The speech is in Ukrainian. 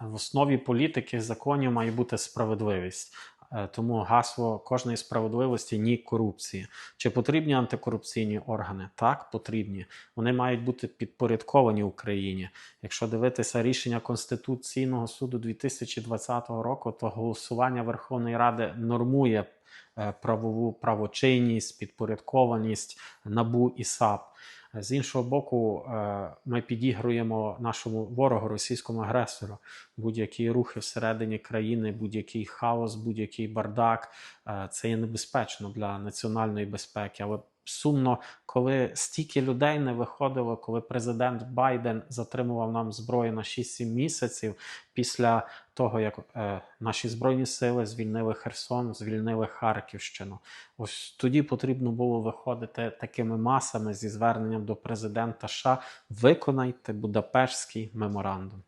В основі політики законів має бути справедливість. Е, Тому гасло кожної справедливості ні корупції. Чи потрібні антикорупційні органи? Так, потрібні. Вони мають бути підпорядковані Україні. Якщо дивитися рішення Конституційного суду 2020 року, то голосування Верховної Ради нормує правову правочинність, підпорядкованість НАБУ і САП. З іншого боку, е, ми підігруємо нашому ворогу, російському агресору, будь-які рухи всередині країни, будь-який хаос, будь-який бардак. е, Це є небезпечно для національної безпеки. Але сумно, коли стільки людей не виходило, коли президент Байден затримував нам зброю на 6-7 місяців після того, як е, наші збройні сили звільнили Херсон, звільнили Харківщину. Ось тоді потрібно було виходити такими масами зі зверненням до президента США. Виконайте Будапештський меморандум.